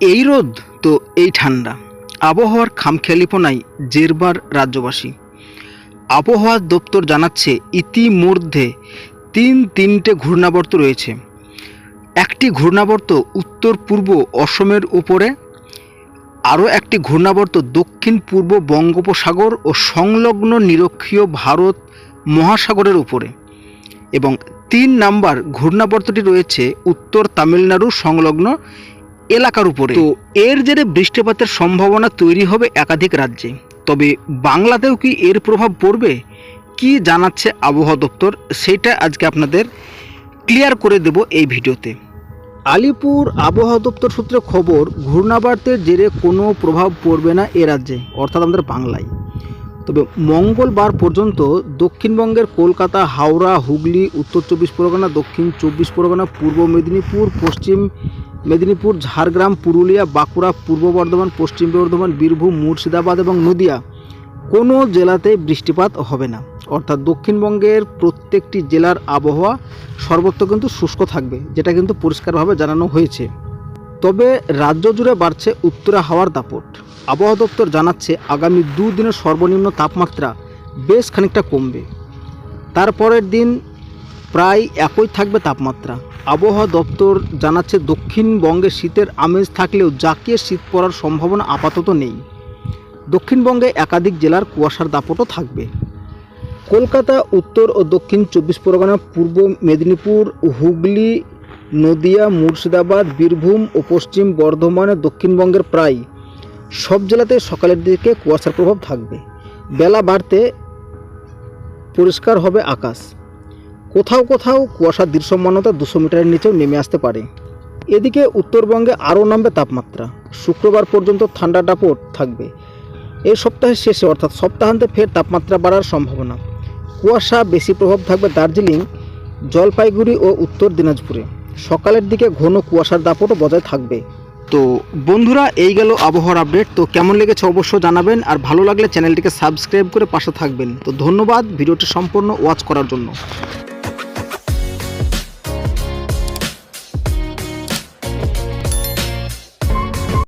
এই রোদ তো এই ঠান্ডা। আবহাওয়ার খামখেয়ালিপনায় জেরবার রাজ্যবাসী। আবহাওয়া দপ্তর জানাচ্ছে ইতিমধ্যে তিন তিনটে ঘূর্ণাবর্ত রয়েছে। একটি ঘূর্ণাবর্ত উত্তর পূর্ব অসমের উপরে, আরও একটি ঘূর্ণাবর্ত দক্ষিণ পূর্ব বঙ্গোপসাগর ও সংলগ্ন নিরক্ষীয় ভারত মহাসাগরের উপরে। এবং তিন নাম্বার ঘূর্ণাবর্তটি রয়েছে উত্তর তামিলনাড়ু সংলগ্ন এলাকার উপরে। তো এর জেরে বৃষ্টিপাতের সম্ভাবনা তৈরি হবে একাধিক রাজ্যে। তবে বাংলাতেও কি এর প্রভাব পড়বে? কি জানাচ্ছে আবহাওয়া দপ্তর? সেটা আজকে আপনাদের ক্লিয়ার করে দেব এই ভিডিওতে। আলিপুর আবহাওয়া দপ্তর সূত্রে খবর, ঘূর্ণাবর্তের জেরে কোনো প্রভাব পড়বে না এ রাজ্যে, অর্থাৎ আমাদের বাংলায়। তবে মঙ্গলবার পর্যন্ত দক্ষিণবঙ্গের কলকাতা, হাওড়া, হুগলি, উত্তর চব্বিশ পরগনা, দক্ষিণ চব্বিশ পরগনা, পূর্ব মেদিনীপুর, পশ্চিম মেদিনীপুর, ঝাড়গ্রাম, পুরুলিয়া, বাঁকুড়া, পূর্ব বর্ধমান, পশ্চিম বর্ধমান, বীরভূম, মুর্শিদাবাদ এবং নদিয়া কোনো জেলাতে বৃষ্টিপাত হবে না। অর্থাৎ দক্ষিণবঙ্গের প্রত্যেকটি জেলার আবহাওয়া সর্বত্র কিন্তু শুষ্ক থাকবে, যেটা কিন্তু পরিষ্কারভাবে জানানো হয়েছে। তবে রাজ্য জুড়ে বাড়ছে উত্তরা হাওয়ার দাপট। আবহাওয়া দপ্তর জানাচ্ছে, আগামী দুদিনের সর্বনিম্ন তাপমাত্রা বেশ খানিকটা কমবে। তারপরের দিন প্রায় একই থাকবে তাপমাত্রা। আবহাওয়া দপ্তর জানাচ্ছে দক্ষিণবঙ্গে শীতের আমেজ থাকলেও জাকিয়ে শীত পড়ার সম্ভাবনা আপাতত নেই। দক্ষিণবঙ্গে একাধিক জেলার কুয়াশার দাপটও থাকবে। কলকাতা, উত্তর ও দক্ষিণ চব্বিশ পরগনা, পূর্ব মেদিনীপুর, হুগলি, নদিয়া, মুর্শিদাবাদ, বীরভূম ও পশ্চিম বর্ধমানে দক্ষিণবঙ্গের প্রায় সব জেলাতে সকালের দিকে কুয়াশার প্রভাব থাকবে। বেলা বাড়তে পরিষ্কার হবে আকাশ। কোথাও কোথাও কুয়াশার দৃশ্যমানতা দুশো মিটারের নিচেও নেমে আসতে পারে। এদিকে উত্তরবঙ্গে আরও নামবে তাপমাত্রা। শুক্রবার পর্যন্ত ঠান্ডা দাপট থাকবে। এই সপ্তাহের শেষে অর্থাৎ সপ্তাহান্তে ফের তাপমাত্রা বাড়ার সম্ভাবনা। কুয়াশা বেশি প্রভাব থাকবে দার্জিলিং, জলপাইগুড়ি ও উত্তর দিনাজপুরে। সকালের দিকে ঘন কুয়াশার দাপটও বজায় থাকবে। তো বন্ধুরা, এই গেল আবহাওয়ার আপডেট। তো কেমন লেগেছে অবশ্য জানাবেন। আর ভালো লাগলে চ্যানেলটিকে সাবস্ক্রাইব করে পাশে থাকবেন। তো ধন্যবাদ ভিডিওটি সম্পূর্ণ ওয়াচ করার জন্য।